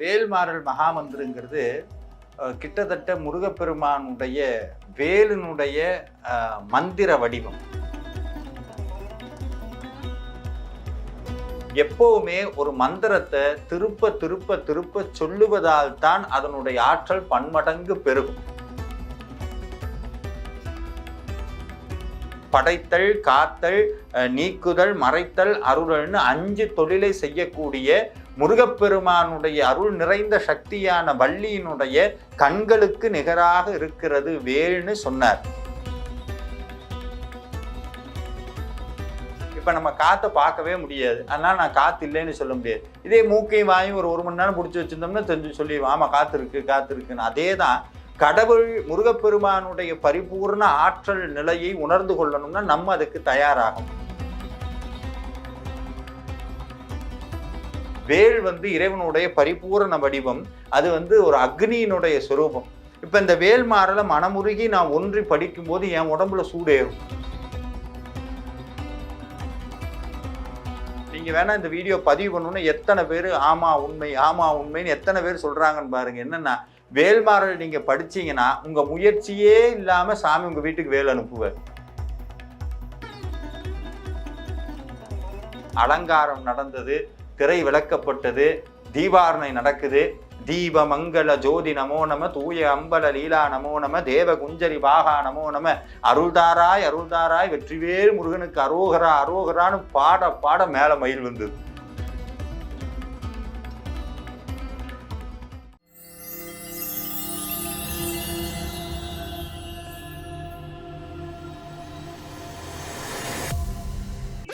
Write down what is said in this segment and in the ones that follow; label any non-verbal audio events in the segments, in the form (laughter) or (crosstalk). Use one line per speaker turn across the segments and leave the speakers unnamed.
வேல்மாறல் மகாமந்திரங்கிறது கிட்டத்தட்ட முருகப்பெருமானுடைய வேலினுடைய மந்திர வடிவம். எப்போவுமே ஒரு மந்திரத்தை திருப்ப திருப்ப திருப்ப சொல்லுவதால் தான் அதனுடைய ஆற்றல் பன்மடங்கு பெருகும். படைத்தல் காத்தல் நீக்குதல் மறைத்தல் அருளல்னு அஞ்சு தொழிலை செய்யக்கூடிய முருகப்பெருமானுடைய அருள் நிறைந்த சக்தியான வள்ளியினுடைய கண்களுக்கு நிகராக இருக்கிறது வேல்னு சொன்னார். இப்போ நம்ம காற்றை பார்க்கவே முடியாது. அதனால் நான் காற்று இல்லைன்னு சொல்ல முடியாது. இதே மூக்கையும் வாயும் ஒரு ஒரு மணி நேரம் பிடிச்சி வச்சுருந்தோம்னா தெரிஞ்சு சொல்லி ஆமாம் காற்று இருக்குது காற்று இருக்குன்னு. அதே தான் கடவுள் முருகப்பெருமானுடைய பரிபூர்ண ஆற்றல் நிலையை உணர்ந்து கொள்ளணும்னா நம்ம அதுக்கு தயாராகும் வேல் வந்து இறைவனுடைய பரிபூரண வடிவம் அது வந்து ஒரு அக்னியினுடைய சுரூபம். இப்போ இந்த வேல் மாறல மனமுருகி நான் ஒன்றி படிக்கும்போது என் உடம்புல சூடேறும். நீங்கள் வேணால் இந்த வீடியோ பதிவு பண்ணணும்னா எத்தனை பேர் ஆமா உண்மை ஆமா உண்மைன்னு எத்தனை பேர் சொல்கிறாங்கன்னு பாருங்கள் என்னென்னா வேல்மாறல் நீங்கள் படிச்சீங்கன்னா உங்கள் முயற்சியே இல்லாமல் சாமி உங்கள் வீட்டுக்கு வேல் அனுப்புவார். அலங்காரம் நடந்தது திரை விளக்கப்பட்டது தீபாரணை நடக்குது. தீப மங்கள ஜோதி நமோ நம தூய அம்பல லீலா நமோ நம தேவ குஞ்சரி பாகா நமோ நம. அருள்தாராய் அருள்தாராய் வெற்றிவேல் முருகனுக்கு அரோகரா அரோகரான்னு பாட பாட மேல மயில் வந்தது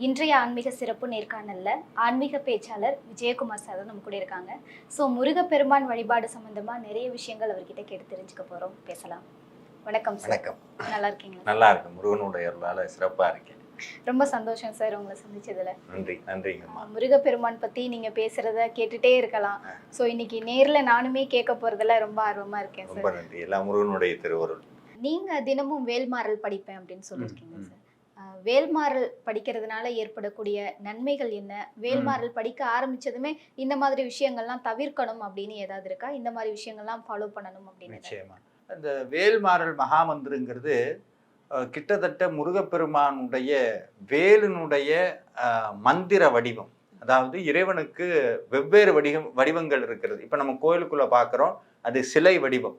இன்றைய ஆன்மீக சிறப்பு நேர்காணல்ல ஆன்மீக பேச்சாளர் விஜயகுமார் சார் நம்ம கூட இருக்காங்க. ஸோ முருகப்பெருமான் வழிபாடு சம்பந்தமா நிறைய விஷயங்கள் அவர்கிட்ட கேட்டு தெரிஞ்சுக்க போறோம். பேசலாம். வணக்கம் சார்.
வணக்கம்.
நல்லா இருக்கீங்களா?
நல்லா இருக்கு. முருகனுடைய அருளால சிறப்பா இருக்கேன்.
ரொம்ப சந்தோஷம் சார் உங்களை சந்திச்சதுல.
நன்றி. நன்றிங்கம்மா.
முருகப்பெருமான் பத்தி நீங்க பேசுறத கேட்டுட்டே இருக்கலாம். ஸோ இன்னைக்கு நேர்ல நானுமே கேட்க போறதுல ரொம்ப ஆர்வமா இருக்கேன்
ரொம்ப நன்றி. எல்லாம் முருகனுடைய திருவருள்.
நீங்க தினமும் வேல்மாறல் படிப்பேன் அப்படின்னு சொல்லியிருக்கீங்க
ம்.
சார். வேல்மாறல் படிக்கிறதுனால ஏற்படக்கூடிய நன்மைகள் என்ன? வேல்மாறல் படிக்க ஆரம்பிச்சதுமே இந்த மாதிரி விஷயங்கள்லாம் தவிர்க்கணும் அப்படின்னு ஏதாவது இருக்கா? இந்த மாதிரி விஷயங்கள்லாம் ஃபாலோ பண்ணணும் அப்படின்னு?
நிச்சயமா. அந்த வேல்மாறல் மகாமந்திரங்கிறது கிட்டத்தட்ட முருகப்பெருமானுடைய வேலினுடைய மந்திர வடிவம். அதாவது இறைவனுக்கு வெவ்வேறு வடிவம் வடிவங்கள் இருக்கிறது. இப்போ நம்ம கோயிலுக்குள்ள பார்க்குறோம் அது சிலை வடிவம்.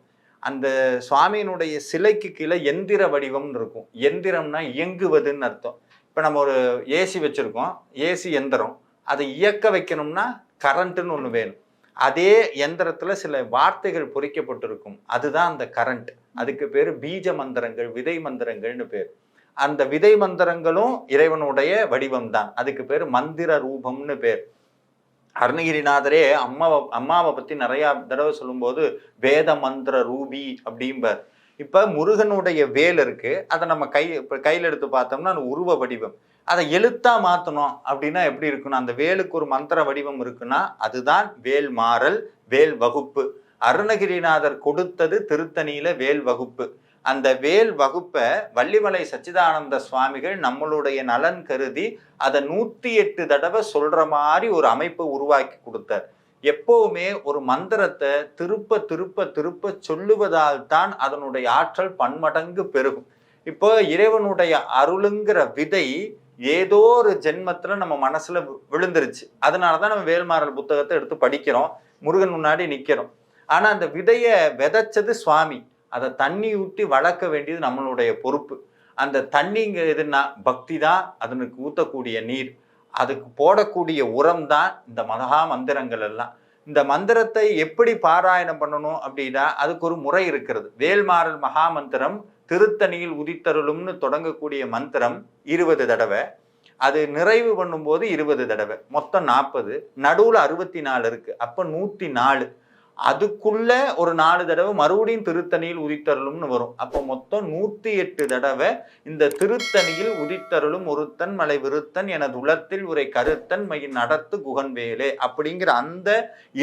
அந்த சுவாமியினுடைய சிலைக்கு கீழே எந்திர வடிவம்னு இருக்கும். எந்திரம்னா இயங்குவதுன்னு அர்த்தம். இப்போ நம்ம ஒரு ஏசி வச்சுருக்கோம். ஏசி எந்திரம். அதை இயக்க வைக்கணும்னா கரண்ட்டுன்னு ஒன்று வேணும். அதே எந்திரத்தில் சில வார்த்தைகள் பொறிக்கப்பட்டிருக்கும். அதுதான் அந்த கரண்ட். அதுக்கு பேர் பீஜ மந்திரங்கள் விதை மந்திரங்கள்னு பேர். அந்த விதை மந்திரங்களும் இறைவனுடைய வடிவம் தான் அதுக்கு பேர் மந்திர ரூபம்னு பேர். அருணகிரிநாதரே அம்மாவை அம்மாவை பற்றி நிறையா தடவை சொல்லும்போது வேத மந்திர ரூபி அப்படிம்பார். இப்போ முருகனுடைய வேல் இருக்கு. அதை நம்ம கை இப்போ கையில் எடுத்து பார்த்தோம்னா அது உருவ வடிவம். அதை எழுத்தா மாற்றணும் அப்படின்னா எப்படி இருக்கணும் அந்த வேலுக்கு ஒரு மந்திர வடிவம் இருக்குன்னா அதுதான் வேல் மாறல் வேல் வகுப்பு. அருணகிரிநாதர் கொடுத்தது திருத்தணியில வேல் வகுப்பு. அந்த வேல் வகுப்பை வள்ளிமலை சச்சிதானந்த சுவாமிகள் நம்மளுடைய நலன் கருதி அதை நூற்றி எட்டு தடவை சொல்கிற மாதிரி ஒரு அமைப்பை உருவாக்கி கொடுத்தார். எப்போவுமே ஒரு மந்திரத்தை திருப்ப திருப்ப திருப்ப சொல்லுவதால் தான் அதனுடைய ஆற்றல் பன்மடங்கு பெருகும். இப்போ இறைவனுடைய அருளுங்கிற விதை ஏதோ ஒரு ஜென்மத்தில் நம்ம மனசில் வி- விழுந்துருச்சு. அதனாலதான் நம்ம வேல்மாறல் புத்தகத்தை எடுத்து படிக்கிறோம். முருகன் முன்னாடி நிற்கிறோம் ஆனால் அந்த விதையை விதைச்சது சுவாமி. அதை தண்ணி ஊற்றி வளர்க்க வேண்டியது நம்மளுடைய பொறுப்பு. அந்த தண்ணிங்க எதுனா பக்தி தான் அதனுக்கு ஊற்றக்கூடிய நீர். அதுக்கு போடக்கூடிய உரம் தான் இந்த மகா மந்திரங்கள் எல்லாம். இந்த மந்திரத்தை எப்படி பாராயணம் பண்ணணும் அப்படின்னா அதுக்கு ஒரு முறை இருக்கிறது. வேல்மாறல் மகா மந்திரம் திருத்தணியில் உதித்தருளும்னு தொடங்கக்கூடிய மந்திரம் இருபது தடவை. அது நிறைவு பண்ணும்போது இருபது தடவை. மொத்தம் நாற்பது நடுவில் அறுபத்தி நாலு இருக்குது அப்போ நூற்றி நாலு. அதுக்குள்ள ஒரு நாலு தடவை மறுபடியும் திருத்தணியில் உதித்தருளும்னு வரும். அப்போ மொத்தம் நூத்தி எட்டு தடவை இந்த திருத்தணியில் உதித்தருளும் ஒருத்தன் மலை விருத்தன் எனது உளத்தில் உரை கருத்தன் மையின் நடத்து குகன்வேலே அப்படிங்கிற அந்த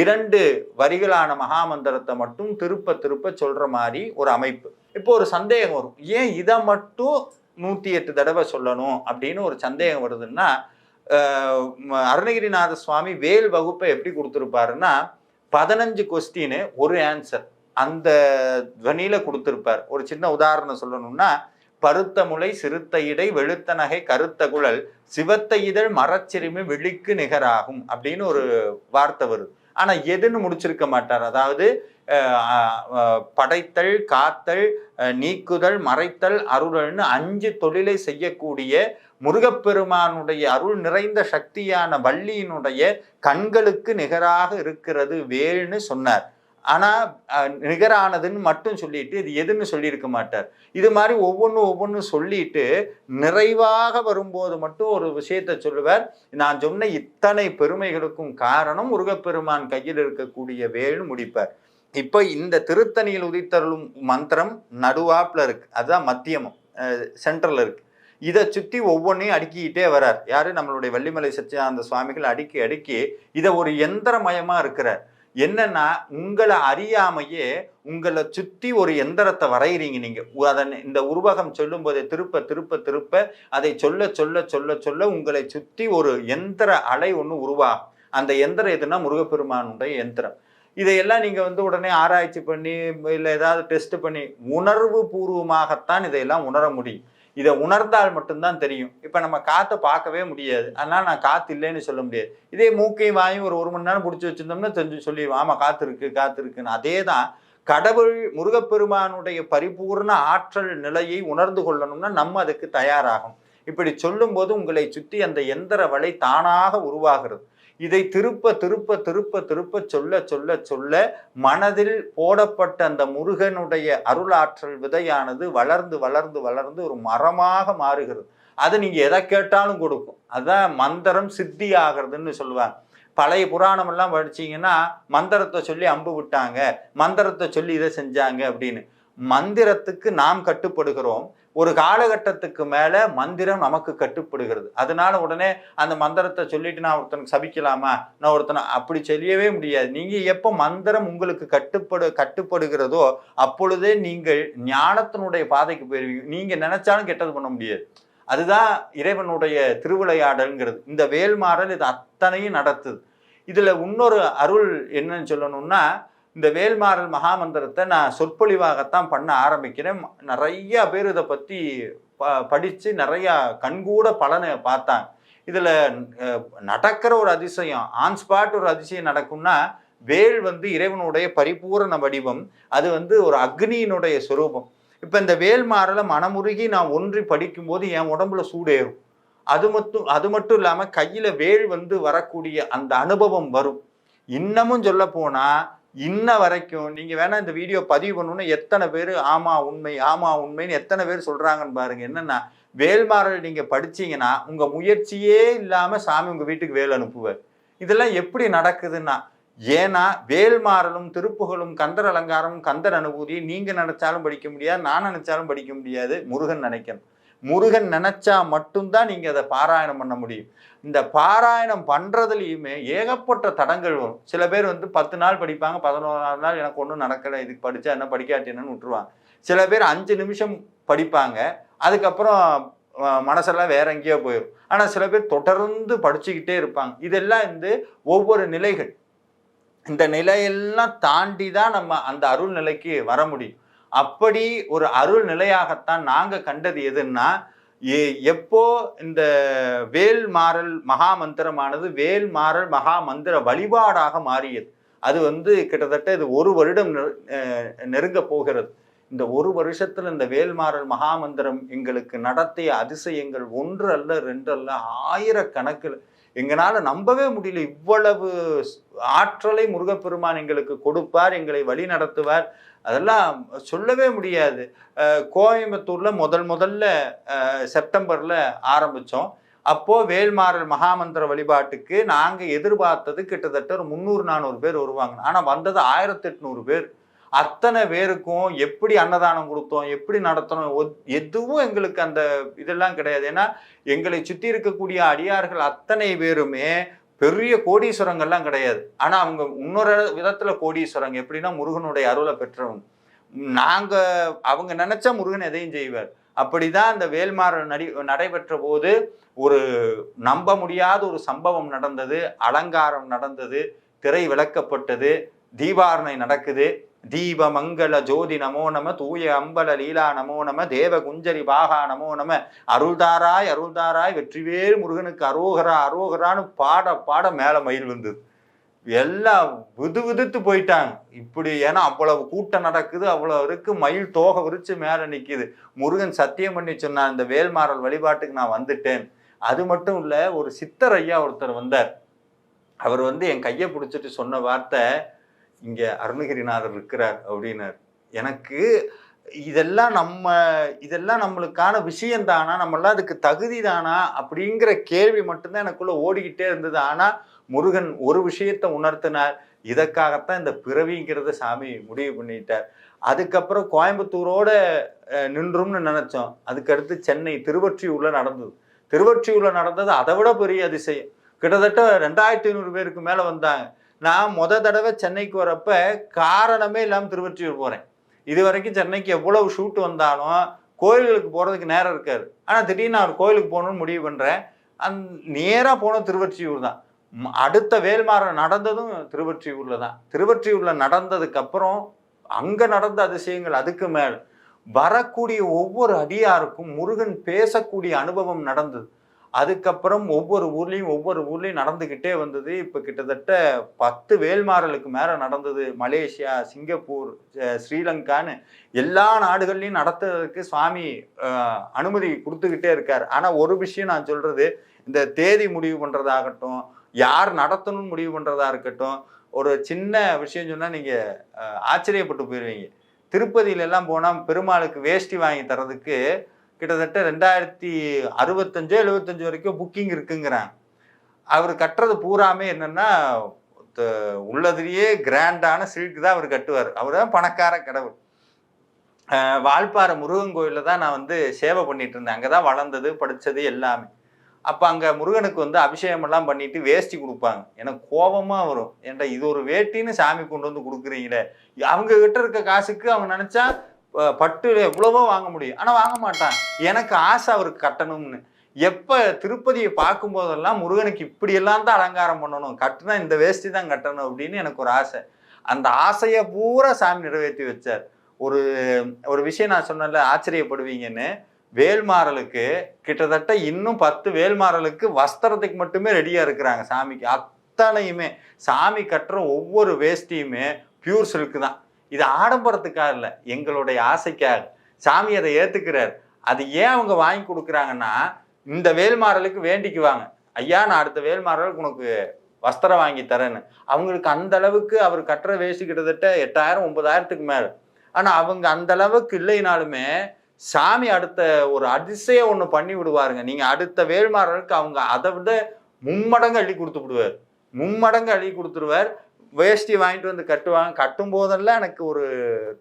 இரண்டு வரிகளான மகாமந்திரத்தை மட்டும் திருப்ப திருப்ப சொல்ற மாதிரி ஒரு அமைப்பு. இப்போ ஒரு சந்தேகம் வரும். ஏன் இதை மட்டும் நூத்தி எட்டு தடவை சொல்லணும் அப்படின்னு ஒரு சந்தேகம் வருதுன்னா அருணகிரிநாத சுவாமி வேல் வகுப்பை எப்படி கொடுத்துருப்பாருன்னா பதினஞ்சு கொஸ்டின் ஒரு ஆன்சர் அந்த துவனியில கொடுத்துருப்பார். ஒரு சின்ன உதாரணம் சொல்லணும்னா பருத்த முளை சிறுத்த இடை வெளுத்த நகை கருத்த குழல் சிவத்த இதழ் மரச்சிறுமி விழிக்கு நிகராகும் அப்படின்னு ஒரு வார்த்தை வருது ஆனா எதுன்னு முடிச்சிருக்க மாட்டார். அதாவது படைத்தல் காத்தல் நீக்குதல் மறைத்தல் அருளல்னு அஞ்சு தொழிலை செய்யக்கூடிய முருகப்பெருமானுடைய அருள் நிறைந்த சக்தியான வள்ளியினுடைய கண்களுக்கு நிகராக இருக்கிறது வேல்னு சொன்னார். ஆனா நிகரானதுன்னு மட்டும் சொல்லிட்டு இது எதுன்னு சொல்லியிருக்க மாட்டார். இது மாதிரி ஒவ்வொன்றும் ஒவ்வொன்றும் சொல்லிட்டு நிறைவாக வரும்போது மட்டும் ஒரு விஷயத்த சொல்லுவார். நான் சொன்ன இத்தனை பெருமைகளுக்கும் காரணம் முருகப்பெருமான் கையில் இருக்கக்கூடிய வேல்னு முடிப்பார். இப்போ இந்த திருத்தணியில் உதித்தருளும் மந்திரம் நடுவாப்பில் இருக்கு. அதுதான் மத்தியமம். சென்ட்ரல் இருக்கு. இதை சுற்றி ஒவ்வொன்றையும் அடுக்கிக்கிட்டே வரார் யாரு? நம்மளுடைய வள்ளிமலை சச்சியானந்த சுவாமிகள் அடுக்கி அடுக்கி இதை ஒரு எந்திரமயமாக இருக்கிறார். என்னன்னா உங்களை அறியாமையே உங்களை சுற்றி ஒரு எந்திரத்தை வரைகிறீங்க நீங்கள் அதை அதன் இந்த உருவகம் சொல்லும் போதே திருப்ப திருப்ப திருப்ப அதை சொல்ல சொல்ல சொல்ல சொல்ல உங்களை சுற்றி ஒரு எந்திர அலை ஒன்று உருவாகும். அந்த எந்திரம் எதுனா முருகப்பெருமானுடைய எந்திரம். இதையெல்லாம் நீங்கள் வந்து உடனே ஆராய்ச்சி பண்ணி இல்லை ஏதாவது டெஸ்ட் பண்ணி உணர்வு பூர்வமாகத்தான் இதையெல்லாம் உணர முடியும். இதை உணர்ந்தால் மட்டும்தான் தெரியும். இப்போ நம்ம காற்றை பார்க்கவே முடியாது. அதனால் நான் காற்று இல்லைன்னு சொல்ல முடியாது. இதே மூக்கையும் வாயும் ஒரு ஒரு மணி நேரம் பிடிச்சி வச்சுருந்தோம்னா தெரிஞ்சு சொல்லிடுவோம் ஆமாம் காற்று இருக்குது காற்று இருக்குன்னு. அதே தான் கடவுள் முருகப்பெருமானுடைய பரிபூர்ண ஆற்றல் நிலையை உணர்ந்து கொள்ளணும்னா நம்ம அதுக்கு தயாராகும் இப்படி சொல்லும்போது உங்களை சுற்றி அந்த எந்திர வலை தானாக உருவாகிறது. இதை திருப்ப திருப்ப திருப்ப திருப்ப சொல்ல சொல்ல சொல்ல மனதில் போடப்பட்ட அந்த முருகனுடைய அருளாற்றல் விதையானது வளர்ந்து வளர்ந்து வளர்ந்து ஒரு மரமாக மாறுகிறது. அது நீங்க எதை கேட்டாலும் கொடுக்கும். அதான் மந்திரம் சித்தி ஆகிறதுன்னு சொல்லுவாங்க. பழைய புராணம் எல்லாம் படிச்சீங்கன்னா மந்திரத்தை சொல்லி அம்பு விட்டாங்க. மந்திரத்தை சொல்லி இதை செஞ்சாங்க அப்படின்னு. மந்திரத்துக்கு நாம் கட்டுப்படுகிறோம். ஒரு காலகட்டத்துக்கு மேல மந்திரம் நமக்கு கட்டுப்படுகிறது. அதனால உடனே அந்த மந்திரத்தை சொல்லிட்டு நான் ஒருத்தனுக்கு சபிக்கலாமா? நான் ஒருத்தனை அப்படி செய்யவே முடியாது. நீங்க எப்போ மந்திரம் உங்களுக்கு கட்டுப்படு கட்டுப்படுகிறதோ அப்பொழுதே நீங்கள் ஞானத்தினுடைய பாதைக்கு போயிருவீங்க. நீங்க நினைச்சாலும் கெட்டது பண்ண முடியாது. அதுதான் இறைவனுடைய திருவிளையாடல்ங்கிறது. இந்த வேல்மாறல் இது அத்தனையும் நடத்துது. இதுல இன்னொரு அருள் என்னன்னு சொல்லணும்னா இந்த வேல்மாறல் மகாமந்திரத்தை நான் சொற்பொழிவாகத்தான் பண்ண ஆரம்பிக்கிறேன். நிறைய பேர் இதை பற்றி ப படித்து நிறையா கண்கூட பலனை பார்த்தாங்க. இதில் நடக்கிற ஒரு அதிசயம் ஆன்ஸ்பாட் ஒரு அதிசயம் நடக்கும்னா வேல் வந்து இறைவனுடைய பரிபூரண வடிவம் அது வந்து ஒரு அக்னியினுடைய சுரூபம். இப்போ இந்த வேல்மாறலை மனமுருகி நான் ஒன்றி படிக்கும்போது என் உடம்புல சூடேறும். அது மட்டும் அது மட்டும் இல்லாமல் கையில் வேல் வந்து வரக்கூடிய அந்த அனுபவம் வரும். இன்னமும் சொல்ல போனால் இன்ன வரைக்கும் நீங்க வேணா இந்த வீடியோ பதிவு பண்ணணும்னா எத்தனை பேர் ஆமா உண்மை ஆமா உண்மைன்னு எத்தனை பேர் சொல்றாங்கன்னு பாருங்க. என்னன்னா வேல்மாறல் நீங்க படிச்சீங்கன்னா உங்க முயற்சியே இல்லாம சாமி உங்க வீட்டுக்கு வேல் அனுப்புவார். இதெல்லாம் எப்படி நடக்குதுன்னா ஏன்னா வேல்மாறலும் திருப்புகளும் கந்தர் அலங்காரமும் கந்தர் அனுபூதி நீங்க நினைச்சாலும் படிக்க முடியாது நான் நினைச்சாலும் படிக்க முடியாது முருகன் நினைக்கணும். முருகன் நினைச்சா மட்டும்தான் நீங்க அதை பாராயணம் பண்ண முடியும். இந்த பாராயணம் பண்றதுலயுமே ஏகப்பட்ட தடங்கள் வரும். சில பேர் வந்து பத்து நாள் படிப்பாங்க பதினோரு நாள் எனக்கு ஒன்றும் நடக்கலை இதுக்கு படிச்சா என்ன படிக்காட்டி என்னன்னு விட்டுருவாங்க. சில பேர் அஞ்சு நிமிஷம் படிப்பாங்க அதுக்கப்புறம் மனசெல்லாம் வேற எங்கேயோ போயிடும் ஆனா சில பேர் தொடர்ந்து படிச்சுக்கிட்டே இருப்பாங்க. இதெல்லாம் வந்து ஒவ்வொரு நிலைகள். இந்த நிலையெல்லாம் தாண்டி தான் நம்ம அந்த அருள் நிலைக்கு வர முடியும். அப்படி ஒரு அருள் நிலையாகத்தான் நாங்கள் கண்டது எதுன்னா எ- எப்போ இந்த வேல் மாறல் மகா மந்திரமானது வேல் மாறல் மகா மந்திர வழிபாடாக மாறியது. அது வந்து கிட்டத்தட்ட இது ஒரு வருடம் நெரு- நெருங்க போகிறது. இந்த ஒரு வருஷத்துல இந்த வேல்மாறல் மகாமந்திரம் எங்களுக்கு நடத்திய அதிசயங்கள் ஒன்று அல்ல ரெண்டு அல்ல ஆயிரக்கணக்கில். எங்களால் நம்பவே முடியல. இவ்வளவு ஆற்றலை முருகப்பெருமான் எங்களுக்கு கொடுப்பார் எங்களை வழி நடத்துவார். அதெல்லாம் சொல்லவே முடியாது. கோயம்புத்தூரில் முதல் முதல்ல செப்டம்பரில் ஆரம்பித்தோம் அப்போது வேல்மாறல் மகாமந்திர வழிபாட்டுக்கு நாங்கள் எதிர்பார்த்தது கிட்டத்தட்ட ஒரு முந்நூறு நானூறு பேர் வருவாங்க. ஆனால் வந்தது ஆயிரத்தி எட்நூறு பேர். அத்தனை பேருக்கும் எப்படி அன்னதானம் கொடுத்தோம் எப்படி நடத்தணும் எதுவும் எங்களுக்கு அந்த இதெல்லாம் கிடையாது. ஏன்னா எங்களை சுற்றி இருக்கக்கூடிய அடியார்கள் அத்தனை பேருமே பெரிய கோடீஸ்வரங்கள்லாம் கிடையாது. ஆனால் அவங்க இன்னொரு விதத்தில் கோடீஸ்வரங்க. எப்படின்னா முருகனுடைய அருளை பெற்றவங்க. நாங்கள் அவங்க நினச்சா முருகன் எதையும் செய்வார். அப்படிதான் அந்த வேல்மாறு நடி நடைபெற்ற போது ஒரு நம்ப முடியாத ஒரு சம்பவம் நடந்தது. அலங்காரம் நடந்தது. திரை விளக்கப்பட்டது. தீபாரணை நடக்குது. தீப மங்கள ஜோதி நமோ நம தூய அம்பல லீலா நமோ நம தேவ குஞ்சரி பாகா நமோ நம அருள்தாராய் அருள்தாராய் வெற்றிவேல் முருகனுக்கு அரோகரா அரோகரான்னு பாட பாட மேல மயில் வந்தது எல்லாம் விது விதுத்து போயிட்டாங்க. இப்படி ஏன்னா அவ்வளவு கூட்டம் நடக்குது அவ்வளவு இருக்கு மயில் தோகை விரிச்சு மேல நிக்குது. முருகன் சத்தியம் பண்ணி சொன்னான் இந்த வேல்மாறல் வழிபாட்டுக்கு நான் வந்துட்டேன். அது மட்டும் இல்லை ஒரு சித்தர் ஐயா ஒருத்தர் வந்தார். அவர் வந்து என் கையை பிடிச்சிட்டு சொன்ன வார்த்தை இங்கே அருணகிரிநாதர் இருக்கிறார் அப்படின்னார். எனக்கு இதெல்லாம் நம்ம இதெல்லாம் நம்மளுக்கான விஷயம் தானா நம்மளாம் அதுக்கு தகுதி தானா அப்படிங்கிற கேள்வி மட்டும்தான் எனக்குள்ள ஓடிக்கிட்டே இருந்தது. ஆனால் முருகன் ஒரு விஷயத்தை உணர்த்தினார். இதற்காகத்தான் இந்த பிறவிங்கிறத சாமி முடிவு பண்ணிட்டார். அதுக்கப்புறம் கோயம்புத்தூரோட நின்றும்னு நினைச்சோம். அதுக்கடுத்து சென்னை திருவொற்றியூர்ல நடந்தது. திருவொற்றியூர்ல நடந்தது அதை விட பெரிய அதிசயம். கிட்டத்தட்ட ரெண்டாயிரத்தி ஐநூறு பேருக்கு மேல வந்தாங்க. நான் முத தடவை சென்னைக்கு வரப்ப காரணமே இல்லாமல் திருவற்றியூர் போகிறேன் இது வரைக்கும் சென்னைக்கு எவ்வளவு ஷூட் வந்தாலும் கோயில்களுக்கு போகிறதுக்கு நேரம் இருக்காது. ஆனால் திடீர்னு நான் கோயிலுக்கு போகணும்னு முடிவு பண்ணுறேன் அந் நேராக போனோம் திருவற்றியூர் தான். அடுத்த வேல்மாறல் நடந்ததும் திருவற்றியூரில் தான். திருவற்றியூரில் நடந்ததுக்கப்புறம் அங்கே நடந்த அதிசயங்கள் அதுக்கு மேல். வரக்கூடிய ஒவ்வொரு அடியாருக்கும் முருகன் பேசக்கூடிய அனுபவம் நடந்தது. அதுக்கப்புறம் ஒவ்வொரு ஊர்லேயும் ஒவ்வொரு ஊர்லேயும் நடந்துக்கிட்டே வந்தது. இப்போ கிட்டத்தட்ட பத்து வேல்மாறலுக்கு மேலே நடந்தது. மலேசியா சிங்கப்பூர் ஸ்ரீலங்கான்னு எல்லா நாடுகள்லையும் நடத்துறதுக்கு சுவாமி அனுமதி கொடுத்துக்கிட்டே இருக்கார். ஆனால் ஒரு விஷயம் நான் சொல்கிறது இந்த தேதி முடிவு பண்ணுறதாகட்டும் யார் நடத்தணும்னு முடிவு பண்ணுறதா இருக்கட்டும் ஒரு சின்ன விஷயம் சொன்னால் நீங்கள் ஆச்சரியப்பட்டு போயிடுவீங்க திருப்பதியிலெல்லாம் போனால் பெருமாளுக்கு வேஷ்டி வாங்கி தரதுக்கு கிட்டத்தட்ட ரெண்டாயிரத்தி அறுபத்தஞ்சோ எழுபத்தஞ்சு வரைக்கும் புக்கிங் இருக்குங்கிறாங்க. அவர் கட்டுறது பூராமே என்னென்னா உள்ளதுலேயே கிராண்டான சில்க் தான் அவர் கட்டுவார். அவர் தான் பணக்கார கடவுள். வால்பாறை முருகன் கோயிலில் தான் நான் வந்து சேவை பண்ணிட்டு இருந்தேன். அங்கே தான் வளர்ந்தது படித்தது எல்லாமே. அப்போ அங்கே முருகனுக்கு வந்து அபிஷேகமெல்லாம் பண்ணிட்டு வேஷ்டி கொடுப்பாங்க. எனக்கு கோபமாக வரும். ஏன்டா இது ஒரு வேட்டின்னு சாமி கொண்டு வந்து கொடுக்குறீங்களே? அவங்க கிட்ட இருக்க காசுக்கு அவங்க நினச்சா பட்டு எவ்வளவோ வாங்க முடியும். ஆனால் வாங்க மாட்டான். எனக்கு ஆசை அவருக்கு கட்டணும்னு. எப்போ திருப்பதியை பார்க்கும்போதெல்லாம் முருகனுக்கு இப்படியெல்லாம் தான் அலங்காரம் பண்ணணும். கட்டுனா இந்த வேஷ்டி தான் கட்டணும் அப்படின்னு எனக்கு ஒரு ஆசை. அந்த ஆசையை பூரா சாமி நிறைவேற்றி வச்சார். ஒரு ஒரு விஷயம் நான் சொன்னேன்ல ஆச்சரியப்படுவீங்கன்னு. வேல்மாறலுக்கு கிட்டத்தட்ட இன்னும் பத்து வேல்மாறலுக்கு வஸ்திரத்துக்கு மட்டுமே ரெடியாக இருக்கிறாங்க சாமிக்கு. அத்தனையுமே. சாமி கட்டுற ஒவ்வொரு வேஷ்டியுமே பியூர் சில்க் தான். இது ஆடம்பரத்துக்காக இல்லை எங்களுடைய ஆசைக்காக. சாமி அதை ஏத்துக்கிறார். அது ஏன் அவங்க வாங்கி கொடுக்குறாங்கன்னா இந்த வேல்மாறலுக்கு வேண்டிக்குவாங்க. ஐயா நான் அடுத்த வேல்மாறலுக்கு உனக்கு வஸ்திரம் வாங்கி தரேன்னு. அவங்களுக்கு அந்த அளவுக்கு அவர் கட்டுற வேஸ்ட் கிட்டத்தட்ட எட்டாயிரம் ஒன்பதாயிரத்துக்கு மேல. ஆனா அவங்க அந்த அளவுக்கு இல்லைனாலுமே சாமி அடுத்த ஒரு அதிசயம் ஒண்ணு பண்ணி விடுவாருங்க. நீங்க அடுத்த வேல்மாறலுக்கு அவங்க அதை விட மும்மடங்கு அள்ளி கொடுத்து விடுவார். மும்மடங்கு அள்ளி கொடுத்துருவார். வேஷ்டி வாங்கிட்டு வந்து கட்டுவாங்க. கட்டும் போதெல்லாம் எனக்கு ஒரு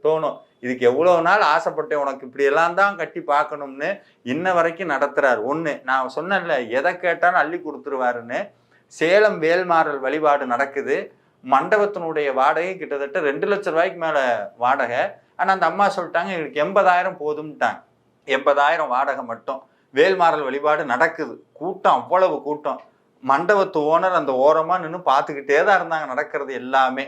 தோணும். இதுக்கு எவ்வளோ நாள் ஆசைப்பட்டேன் உனக்கு இப்படியெல்லாம் தான் கட்டி பார்க்கணும்னு. இன்ன வரைக்கும் நடத்துறார். ஒன்று நான் சொன்னேன்ல எதை கேட்டாலும் அள்ளி கொடுத்துருவாருன்னு. சேலம் வேல்மாறல் வழிபாடு நடக்குது. மண்டபத்தினுடைய வாடகை கிட்டத்தட்ட ரெண்டு லட்ச ரூபாய்க்கு மேலே வாடகை. ஆனால் அந்த அம்மா சொல்லிட்டாங்க எங்களுக்கு எண்பதாயிரம் போதும்ட்டாங்க எண்பதாயிரம் வாடகை மட்டும். வேல்மாறல் வழிபாடு நடக்குது. கூட்டம் அவ்வளவு கூட்டம். மண்டபத்து ஓனர் அந்த ஓரமாக நின்று பார்த்துக்கிட்டே தான் இருந்தாங்க நடக்கிறது எல்லாமே.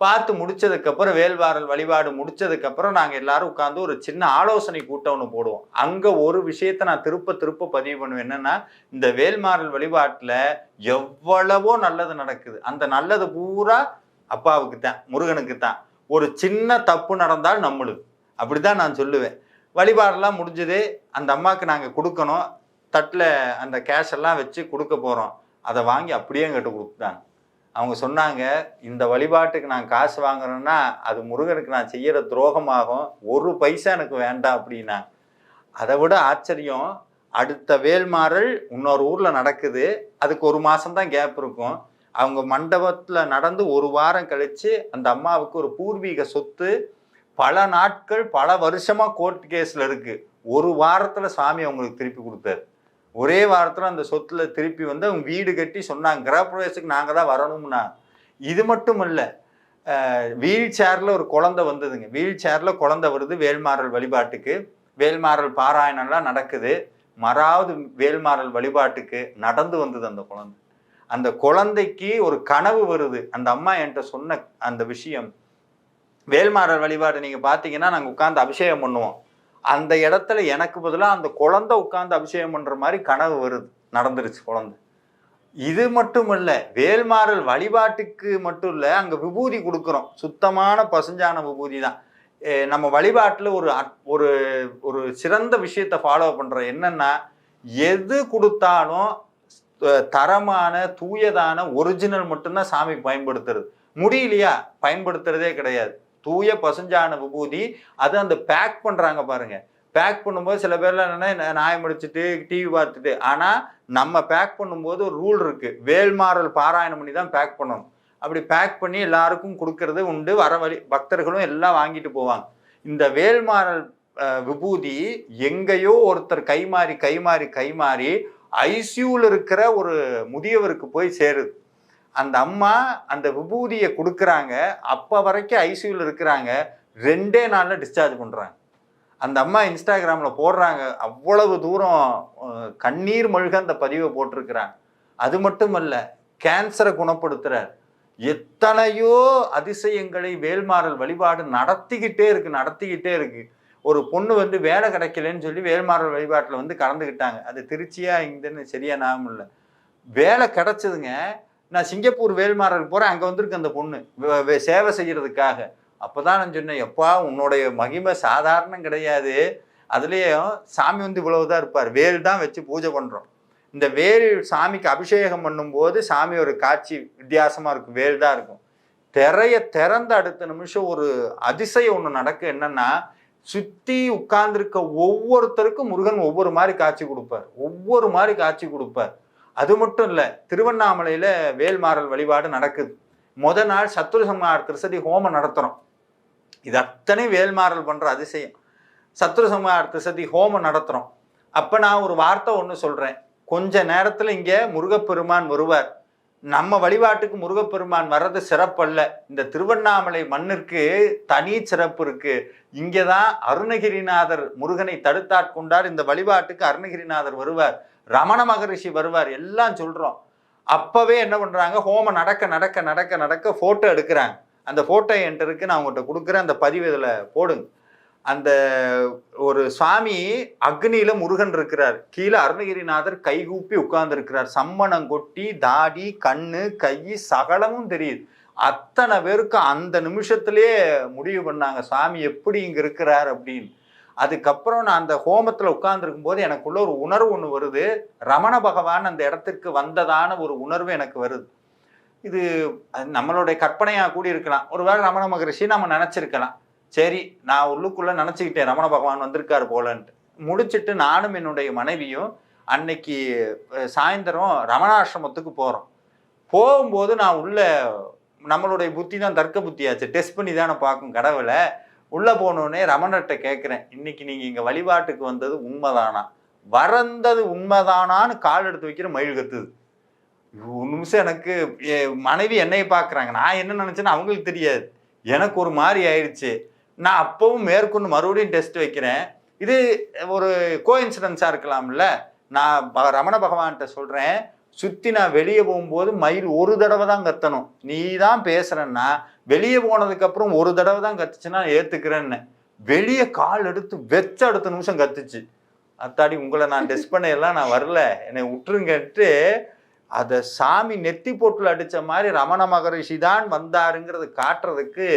பார்த்து முடிச்சதுக்கப்புறம் வேல்வாரல் வழிபாடு முடிச்சதுக்கப்புறம் நாங்கள் எல்லாரும் உட்காந்து ஒரு சின்ன ஆலோசனை கூட்டம் ஒன்று போடுவோம். அங்கே ஒரு விஷயத்தை நான் திருப்ப திருப்ப பதிவு பண்ணுவேன். என்னன்னா இந்த வேல்மாறல் வழிபாட்டில் எவ்வளவோ நல்லது நடக்குது. அந்த நல்லது பூரா அப்பாவுக்கு தான் முருகனுக்கு தான். ஒரு சின்ன தப்பு நடந்தால் நம்மளுக்கு. அப்படிதான் நான் சொல்லுவேன். வழிபாடெல்லாம் முடிஞ்சது அந்த அம்மாவுக்கு நாங்கள் கொடுக்கணும். தட்டில் அந்த கேஷ் எல்லாம் வச்சு கொடுக்க போகிறோம் அதை வாங்கி அப்படியே எங்கிட்ட கொடுத்துட்டாங்க. அவங்க சொன்னாங்க இந்த வழிபாட்டுக்கு நான் காசு வாங்குறேன்னா அது முருகனுக்கு நான் செய்கிற துரோகமாகும். ஒரு பைசா எனக்கு வேண்டாம் அப்படின்னா. அதை விட ஆச்சரியம் அடுத்த வேல்மாறல் இன்னொரு ஊரில் நடக்குது. அதுக்கு ஒரு மாதம்தான் கேப் இருக்கும். அவங்க மண்டபத்தில் நடந்து ஒரு வாரம் கழித்து அந்த அம்மாவுக்கு ஒரு பூர்வீக சொத்து பல நாட்கள் பல வருஷமாக கோர்ட் கேஸில் இருக்குது ஒரு வாரத்தில் சாமி அவங்களுக்கு திருப்பி கொடுத்தாரு. ஒரே வாரத்தில் அந்த சொத்துல திருப்பி வந்து அவங்க வீடு கட்டி சொன்னாங்க. கிரகப்பிரவேசத்துக்கு நாங்கள் தான் வரணும்னா. இது மட்டும் இல்லை வீல் சேரில் ஒரு குழந்தை வந்ததுங்க. வீல் சேரில் குழந்தை வருது வேல்மாறல் வழிபாட்டுக்கு. வேல்மாறல் பாராயணம்லாம் நடக்குது. மறாவது வேல்மாறல் வழிபாட்டுக்கு நடந்து வந்தது அந்த குழந்தை. அந்த குழந்தைக்கு ஒரு கனவு வருது. அந்த அம்மா என்கிட்ட சொன்ன அந்த விஷயம். வேல்மாறல் வழிபாடு நீங்கள் பார்த்தீங்கன்னா நாங்கள் உட்காந்து அபிஷேகம் பண்ணுவோம். அந்த இடத்துல எனக்கு பதிலாக அந்த குழந்தை உட்காந்து அபிஷேகம் பண்ணுற மாதிரி கனவு வருது. நடந்துருச்சு குழந்தை. இது மட்டும் இல்லை வேல்மாறல் வழிபாட்டுக்கு மட்டும் இல்லை அங்கே விபூதி கொடுக்குறோம். சுத்தமான பசுஞ்சான விபூதி தான். நம்ம வழிபாட்டில் ஒரு அட்- ஒரு ஒரு சிறந்த விஷயத்தை ஃபாலோ பண்ணுறோம் என்னென்னா எது கொடுத்தாலும் தரமான தூயதான ஒரிஜினல் மட்டும்தான் சாமி பயன்படுத்துறது. முடியலையா? பயன்படுத்துறதே கிடையாது. தூய பசுஞ்சான விபூதி அது அந்த பேக் பண்ணுறாங்க பாருங்க. பேக் பண்ணும்போது சில பேர்லாம் என்னென்னா நாயம் முடிச்சுட்டு டிவி பார்த்துட்டு. ஆனால் நம்ம பேக் பண்ணும்போது ஒரு ரூல் இருக்குது வேல்மாறல் பாராயணம் பண்ணி தான் பேக் பண்ணணும். அப்படி பேக் பண்ணி எல்லாருக்கும் கொடுக்கறது உண்டு. வர வழி பக்தர்களும் எல்லாம் வாங்கிட்டு போவாங்க. இந்த வேல்மாறல் விபூதி எங்கேயோ ஒருத்தர் கைமாறி கைமாறி கைமாறி ஐசியூவில் இருக்கிற ஒரு முதியவருக்கு போய் சேருது. அந்த அம்மா அந்த விபூதியை கொடுக்குறாங்க. அப்போ வரைக்கும் ஐசியூவில் இருக்கிறாங்க. ரெண்டே நாளில் டிஸ்சார்ஜ் பண்ணுறாங்க அந்த அம்மா இன்ஸ்டாகிராமில் போடுறாங்க. அவ்வளவு தூரம் கண்ணீர் மழுக அந்த பதிவை போட்டிருக்கிறாங்க. அது மட்டும் அல்ல கேன்சரை குணப்படுத்துகிறார் எத்தனையோ அதிசயங்களை வேல்மாறல் வழிபாடு நடத்திக்கிட்டே இருக்குது நடத்திக்கிட்டே இருக்குது ஒரு பொண்ணு வந்து வேலை கிடைக்கலன்னு சொல்லி வேல்மாறல் வழிபாட்டில் வந்து கலந்துக்கிட்டாங்க. அது திருச்சியாக இங்கேன்னு சரியாக ஞாபகம் இல்லை. வேலை கிடச்சதுங்க. நான் சிங்கப்பூர் வேல்மாறல் போகிறேன் அங்கே வந்திருக்கு அந்த பொண்ணு. சேவை செய்கிறதுக்காக சேவை தான் நான் சொன்னேன் எப்பா உன்னுடைய மகிமை சாதாரணம் கிடையாது. அதுலேயும் சாமி வந்து இவ்வளவுதான் இருப்பார். வேல் தான் வச்சு பூஜை பண்ணுறோம் இந்த வேல் சாமிக்கு அபிஷேகம் பண்ணும்போது சாமி ஒரு காட்சி வித்தியாசமாக இருக்கும். வேல் தான் இருக்கும். திரைய திறந்த அடுத்த நிமிஷம் ஒரு அதிசயம் ஒன்று நடக்கு. என்னன்னா சுற்றி உட்கார்ந்துருக்க ஒவ்வொருத்தருக்கும் முருகன் ஒவ்வொரு மாதிரி காட்சி கொடுப்பார். ஒவ்வொரு மாதிரி காட்சி கொடுப்பார். அது மட்டும் இல்லை திருவண்ணாமலையில் வேல்மாறல் வழிபாடு நடக்குது. முத நாள் சத்துரு சம்ஹார திருசதி ஹோமம் நடத்துகிறோம் இது அத்தனை வேல்மாறல் பண்ணுற அதிசயம். சத்துரு சம்ஹார திருசதி ஹோமம் நடத்துகிறோம் அப்போ நான் ஒரு வார்த்தை ஒன்று சொல்கிறேன் கொஞ்ச நேரத்தில் இங்கே முருகப்பெருமான் வருவார். நம்ம வழிபாட்டுக்கு முருகப்பெருமான் வர்றது சிறப்பல்ல இந்த திருவண்ணாமலை மண்ணிற்கு தனி சிறப்பு இருக்கு. இங்கதான் அருணகிரிநாதர் முருகனை தடுத்தாட்கொண்டார். இந்த வழிபாட்டுக்கு அருணகிரிநாதர் வருவார். ரமண மகரிஷி வருவார் எல்லாம் சொல்கிறோம் அப்போவே என்ன பண்ணுறாங்க ஹோமம் நடக்க நடக்க நடக்க நடக்க ஃபோட்டோ எடுக்கிறாங்க. அந்த ஃபோட்டோ என்கிட்ட நான் உங்கள்கிட்ட கொடுக்குறேன். அந்த பதிவு இதில் போடுங்க. அந்த ஒரு சுவாமி அக்னியில் முருகன் இருக்கிறார். கீழே அருணகிரிநாதர் கைகூப்பி உட்கார்ந்துருக்கிறார். சம்மணம் கொட்டி தாடி கண்ணு கை சகலமும் தெரியுது. அத்தனை பேருக்கும் அந்த நிமிஷத்துலேயே முடிவு பண்ணாங்க. சாமி எப்படி இங்கே இருக்கிறார் அப்படின்னு. அதுக்கப்புறம் நான் அந்த ஹோமத்தில் உட்கார்ந்துருக்கும் போது எனக்குள்ள ஒரு உணர்வு ஒன்று வருது. ரமண பகவான் அந்த இடத்திற்கு வந்ததான ஒரு உணர்வு எனக்கு வருது. இது அது நம்மளுடைய கற்பனையாக கூடி இருக்கலாம். ஒருவேளை ரமண மகரிஷி நம்ம நினச்சிருக்கலாம். சரி நான் உள்ளுக்குள்ளே நினச்சிக்கிட்டேன் ரமண பகவான் வந்திருக்காரு போலன்ட்டு. முடிச்சுட்டு நானும் என்னுடைய மனைவியும் அன்னைக்கு சாயந்தரம் ரமணாசிரமத்துக்கு போகிறோம் போகும்போது நான் உள்ள நம்மளுடைய புத்தி தான் தர்க்க புத்தியாச்சு. டெஸ்ட் பண்ணி தானே பார்க்கும் கடவுளை. உள்ள போனோடனே ரமணர்கிட்ட கேட்குறேன் இன்னைக்கு நீங்க இங்க வழிபாட்டுக்கு வந்தது உண்மைதானா? வரந்தது உண்மைதானான்னு கால் எடுத்து வைக்கிற மயில் கத்துது. ஒரு நிமிஷம் எனக்கு மனைவி என்னைய பார்க்குறாங்க நான் என்ன நினைச்சேன்னு அவங்களுக்கு தெரியாது. எனக்கு ஒரு மாதிரி ஆயிடுச்சு நான் அப்பவும் மேற்கொண்டு மறுபடியும் டெஸ்ட் வைக்கிறேன். இது ஒரு கோஇன்சிடென்ஸாக இருக்கலாம்ல. நான் ப- ரமண பகவான்கிட்ட சொல்கிறேன் சுற்றி நான் வெளியே போகும்போது மயில் ஒரு தடவை தான் கத்தணும். நீ தான் பேசுறேன்னா வெளியே போனதுக்கப்புறம் ஒரு தடவை தான் கத்துச்சுன்னா ஏற்றுக்கிறேன்னு வெளியே கால் எடுத்து வெச்ச அடுத்த நிமிஷம் கத்துச்சு. அத்தாடி உங்களை நான் டெஸ்ட் (laughs) பண்ண எல்லாம் நான் வரல. என்னை விட்டுருங்கன்ட்டு அதை சாமி நெத்தி போட்டுல அடிச்ச மாதிரி ரமண மகரிஷி தான் வந்தாருங்கிறது காட்டுறதுக்கு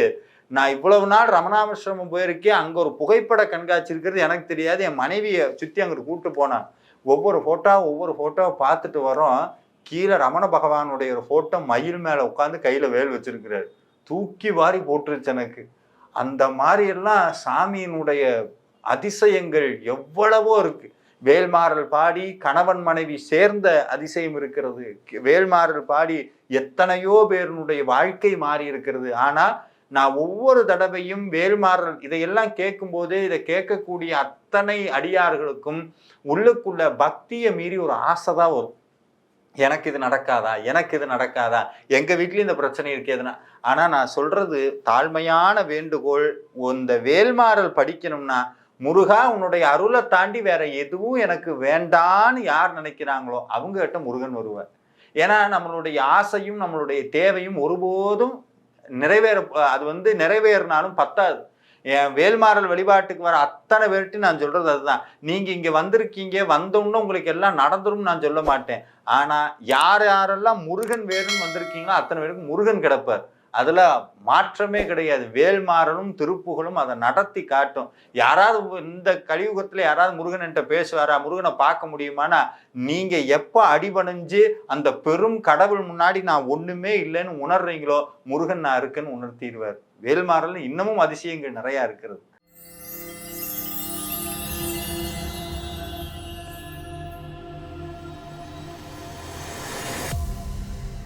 நான் இவ்வளவு நாள் ரமணாசிரமம் போயிருக்கேன் அங்க ஒரு புகைப்பட கண்காட்சி இருக்கிறது எனக்கு தெரியாது. என் மனைவியை சுத்தி அங்கிட்டு கூப்பிட்டு போனான். ஒவ்வொரு போட்டோ ஒவ்வொரு போட்டோ பார்த்துட்டு வரோம் கீழே ரமண பகவானுடைய ஒரு போட்டோ மயில் மேல உட்காந்து கையில வேல் வச்சிருக்கிறாரு. தூக்கி வாரி போட்டுருச்சு எனக்கு. அந்த மாதிரி எல்லாம் சாமியினுடைய அதிசயங்கள் எவ்வளவோ இருக்கு. வேல்மாறல் பாடி கணவன் மனைவி சேர்ந்த அதிசயம் இருக்கிறது. வேல்மாறல் பாடி எத்தனையோ பேருனுடைய வாழ்க்கை மாறி இருக்கிறது. ஆனால் நான் ஒவ்வொரு தடவையும் வேல்மாறல் இதையெல்லாம் கேட்கும் போதே இதை கேட்கக்கூடிய அத்தனை அடியார்களுக்கும் உள்ளுக்குள்ள பக்தியை மீறி ஒரு ஆசை தான் வரும். எனக்கு இது நடக்காதா? எனக்கு இது நடக்காதா? எங்கள் வீட்லேயும் இந்த பிரச்சனை இருக்கேதுன்னா ஆனால் நான் சொல்கிறது தாழ்மையான வேண்டுகோள் இந்த வேல்மாறல் படிக்கணும்னா முருகா உன்னுடைய அருளை தாண்டி வேற எதுவும் எனக்கு வேண்டான்னு யார் நினைக்கிறாங்களோ அவங்க கிட்ட முருகன் வருவார். ஏன்னா நம்மளுடைய ஆசையும் நம்மளுடைய தேவையும் ஒருபோதும் நிறைவேற அது வந்து நிறைவேறினாலும் பத்தாது. என் வேல்மாறல் வழிபாட்டுக்கு வர அத்தனை பேர்ட்டு நான் சொல்றது அதுதான். நீங்க இங்க வந்திருக்கீங்க வந்தோன்னு உங்களுக்கு எல்லாம் நடந்துரும் நான் சொல்ல மாட்டேன். ஆனா யார் யாரெல்லாம் முருகன் வேணும்னு வந்திருக்கீங்களோ அத்தனை பேருக்கு முருகன் கிடப்பார். அதில் மாற்றமே கிடையாது. வேல்மாறலும் திருப்புகளும் அதை நடத்தி காட்டும். யாராவது இந்த கலியுகத்துல யாராவது முருகன்கிட்ட பேசுவாரா? முருகனை பார்க்க முடியுமானா? நீங்கள் எப்போ அடிபணிஞ்சு அந்த பெரும் கடவுள் முன்னாடி நான் ஒன்றுமே இல்லைன்னு உணர்றீங்களோ முருகன் நான் இருக்குன்னு உணர்த்திடுவார். வேல்மாறல் இன்னமும் அதிசயங்கள் நிறையா இருக்கிறது.